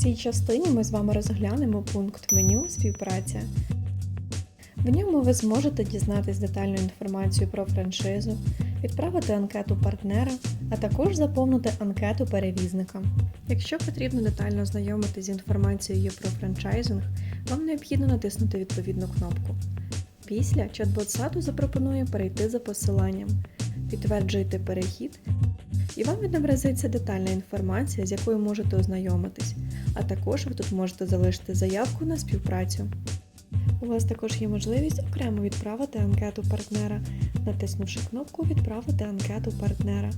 цій частині ми з вами розглянемо пункт меню Співпраця. В ньому ви зможете дізнатись детальну інформацію про франшизу, відправити анкету партнера, а також заповнити анкету перевізника. Якщо потрібно детально ознайомитись з інформацією про франчайзинг, вам необхідно натиснути відповідну кнопку. Після чат-бот саду запропонує перейти за посиланням, підтверджуєте перехід, і вам відобразиться детальна інформація, з якою можете ознайомитись, а також ви тут можете залишити заявку на співпрацю. У вас також є можливість окремо відправити анкету партнера, натиснувши кнопку Відправити анкету партнера.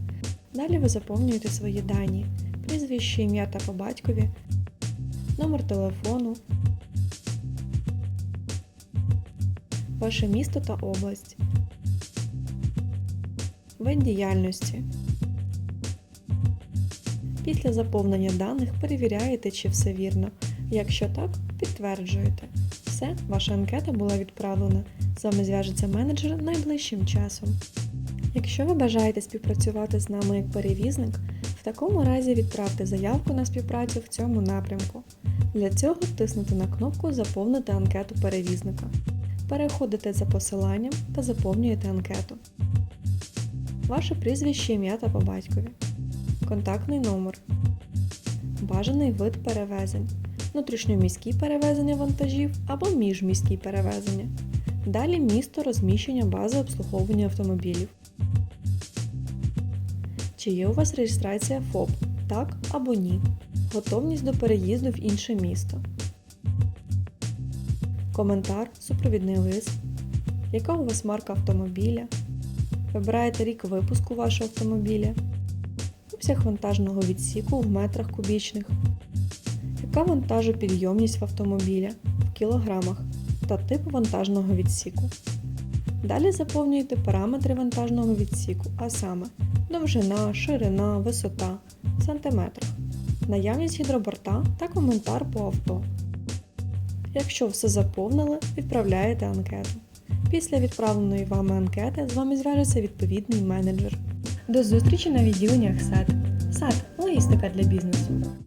Далі ви заповнюєте свої дані, прізвище, ім'я та по батькові, номер телефону, ваше місто та область, вид діяльності. Після заповнення даних перевіряєте, чи все вірно. Якщо так, підтверджуєте. Все, ваша анкета була відправлена. З вами зв'яжеться менеджер найближчим часом. Якщо ви бажаєте співпрацювати з нами як перевізник, в такому разі відправте заявку на співпрацю в цьому напрямку. Для цього тиснете на кнопку Заповнити анкету перевізника. Переходите за посиланням та заповнюєте анкету. Ваше прізвище, ім'я та по батькові. Контактний номер. Бажаний вид перевезень. Внутрішньоміські перевезення вантажів або міжміські перевезення. Далі місто розміщення бази обслуговування автомобілів. Чи є у вас реєстрація ФОП? Так або ні. Готовність до переїзду в інше місто. Коментар, супровідний лист. Яка у вас марка автомобіля? Вибираєте рік випуску вашого автомобіля. Обсяг вантажного відсіку в метрах кубічних. Яка вантажопідйомність в автомобіля в кілограмах та тип вантажного відсіку. Далі заповнюєте параметри вантажного відсіку, а саме довжина, ширина, висота в сантиметрах, наявність гідроборта та коментар по авто. Якщо все заповнили, відправляєте анкету. Після відправленої вами анкети з вами зв'яжеться відповідний менеджер. До зустрічі на відділеннях САД. САД логістика для бізнесу.